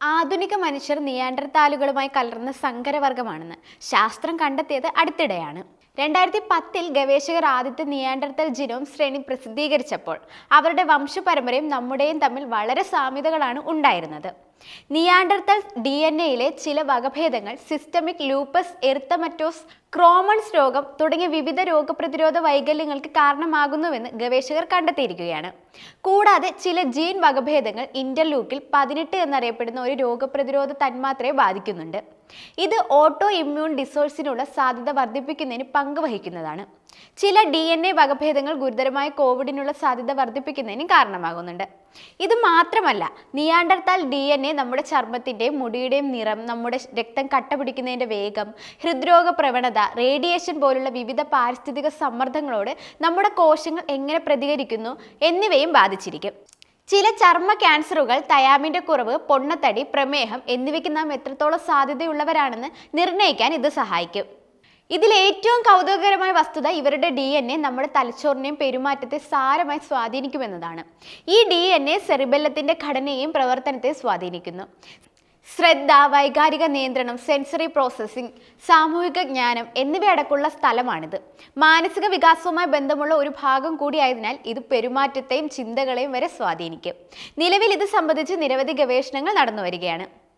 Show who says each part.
Speaker 1: ആധുനിക മനുഷ്യർ നിയാണ്ടർത്താലുകളുമായി കലർന്ന സങ്കരവർഗമാണെന്ന് ശാസ്ത്രം കണ്ടെത്തിയത് അടുത്തിടെയാണ്. രണ്ടായിരത്തി പത്തിൽ ഗവേഷകർ ആദ്യത്തെ നിയാണ്ടർത്തൽ ജിനോം ശ്രേണി പ്രസിദ്ധീകരിച്ചപ്പോൾ അവരുടെ വംശപരമ്പരയും നമ്മുടെയും തമ്മിൽ വളരെ സാമ്യതകളാണ് ഉണ്ടായിരുന്നത്. നിയാണ്ടർത്തൽ ഡി എൻ എയിലെ ചില വകഭേദങ്ങൾ സിസ്റ്റമിക് ലൂപ്പസ് എർത്തമറ്റോസ് ക്രോമൺസ് രോഗം തുടങ്ങിയ വിവിധ രോഗപ്രതിരോധ വൈകല്യങ്ങൾക്ക് കാരണമാകുന്നുവെന്ന് ഗവേഷകർ കണ്ടെത്തിയിരിക്കുകയാണ്. കൂടാതെ ചില ജീൻ വകഭേദങ്ങൾ ഇന്റർലൂക്കിൽ പതിനെട്ട് എന്നറിയപ്പെടുന്ന ഒരു രോഗപ്രതിരോധ തന്മാത്രയെ ബാധിക്കുന്നുണ്ട്. ഇത് ഓട്ടോ ഇമ്മ്യൂൺ ഡിസോഴ്സിനുള്ള സാധ്യത വർദ്ധിപ്പിക്കുന്നതിന് പങ്കുവഹിക്കുന്നതാണ് ചില ഡി എൻ എ വകഭേദങ്ങൾ ഗുരുതരമായ കോവിഡിനുള്ള സാധ്യത വർദ്ധിപ്പിക്കുന്നതിന് കാരണമാകുന്നുണ്ട്. ഇത് മാത്രമല്ല നിയാണ്ടർത്താൽ ഡി എൻ എ നമ്മുടെ ചർമ്മത്തിന്റെയും മുടിയുടെയും നിറം നമ്മുടെ രക്തം കട്ട പിടിക്കുന്നതിന്റെ വേഗം ഹൃദ്രോഗ പ്രവണത റേഡിയേഷൻ പോലുള്ള വിവിധ പാരിസ്ഥിതിക സമ്മർദ്ദങ്ങളോട് നമ്മുടെ കോശങ്ങൾ എങ്ങനെ പ്രതികരിക്കുന്നു എന്നിവയും ബാധിച്ചിരിക്കും. ചില ചർമ്മ ക്യാൻസറുകൾ തയാമിന്റെ കുറവ് പൊണ്ണത്തടി പ്രമേഹം എന്നിവയ്ക്ക് നാം എത്രത്തോളം സാധ്യതയുള്ളവരാണെന്ന് നിർണയിക്കാൻ ഇത് സഹായിക്കും. ഇതിൽ ഏറ്റവും കൗതുകകരമായ വസ്തുത ഇവരുടെ ഡി എൻ എ നമ്മുടെ തലച്ചോറിനെയും പെരുമാറ്റത്തെ സാരമായി സ്വാധീനിക്കുമെന്നതാണ്. ഈ ഡി എൻ എ സെറിബെല്ലത്തിന്റെ ഘടനയെയും പ്രവർത്തനത്തെ സ്വാധീനിക്കുന്നു. ശ്രദ്ധ വൈകാരിക നിയന്ത്രണം സെൻസറി പ്രോസസ്സിംഗ് സാമൂഹിക ജ്ഞാനം എന്നിവയടക്കമുള്ള സ്ഥലമാണിത്. മാനസിക വികാസവുമായി ബന്ധമുള്ള ഒരു ഭാഗം കൂടിയായതിനാൽ ഇത് പെരുമാറ്റത്തെയും ചിന്തകളെയും വരെ സ്വാധീനിക്കും. നിലവിൽ ഇത് സംബന്ധിച്ച് നിരവധി ഗവേഷണങ്ങൾ നടന്നു വരികയാണ്